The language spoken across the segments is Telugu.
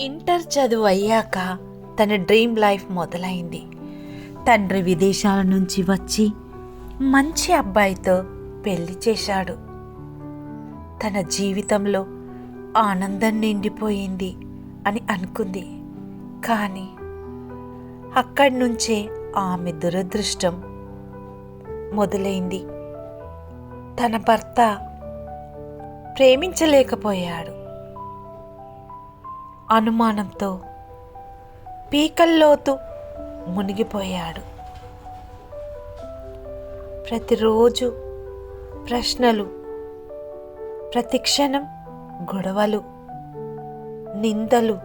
ఇంటర్ చదువు అయ్యాక తన డ్రీమ్ లైఫ్ మొదలైంది. తండ్రి విదేశాల నుంచి వచ్చి మంచి అబ్బాయితో పెళ్ళి చేశాడు. తన జీవితంలో ఆనందం నిండిపోయింది అని అనుకుంది. కానీ అక్కడి నుంచే ఆమె దురదృష్టం మొదలైంది. తన భర్త ప్రేమించలేకపోయాడు. అనుమానంతో పీకల్లోతు మునిగిపోయాడు. ప్రతిరోజు ప్రశ్నలు ప్రతిక్షణం గొడవలు నిందలు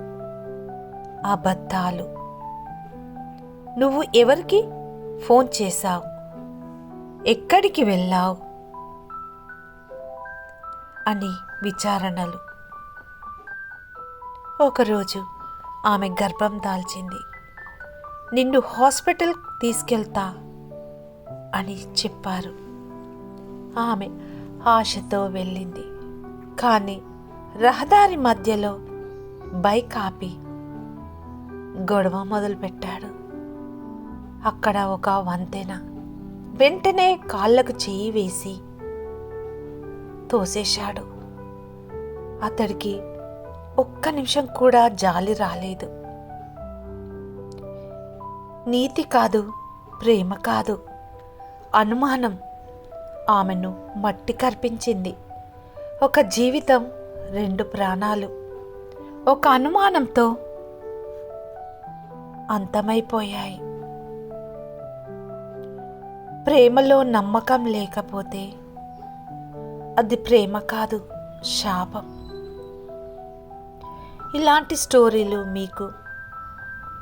అబద్ధాలు. నువ్వు ఎవరికి ఫోన్ చేశావు? ఎక్కడికి వెళ్ళావు? అని విచారణలు. ఒకరోజు ఆమె గర్భం దాల్చింది. నిన్ను హాస్పిటల్ తీసుకెళ్తా అని చెప్పారు. ఆమె ఆశతో వెళ్ళింది. కానీ రహదారి మధ్యలో బైక్ ఆపి గొడవ మొదలుపెట్టాడు. అక్కడ ఒక వంతెన వెంటనే కాళ్ళకు చెయ్యి వేసి తోసేశాడు. అతడికి ఒక్క నిమిషం కూడా జాలి రాలేదు. నీతి కాదు ప్రేమ కాదు. అనుమానం ఆమెను మట్టి కర్పించింది ఒక జీవితం రెండు ప్రాణాలు. ఒక అనుమానంతో అంతమైపోయాయి. ప్రేమలో నమ్మకం లేకపోతే అది ప్రేమ కాదు శాపం. ఇలాంటి స్టోరీలు మీకు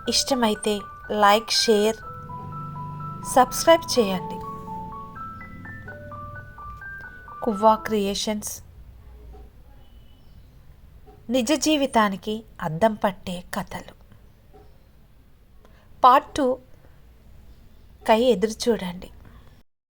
ఇష్టమైతే లైక్ షేర్ సబ్స్క్రైబ్ చేయండి. కువ్వా క్రియేషన్స్. నిజ జీవితానికి అద్దం పట్టే కథలు. Part two. కై ఎదురు చూడండి.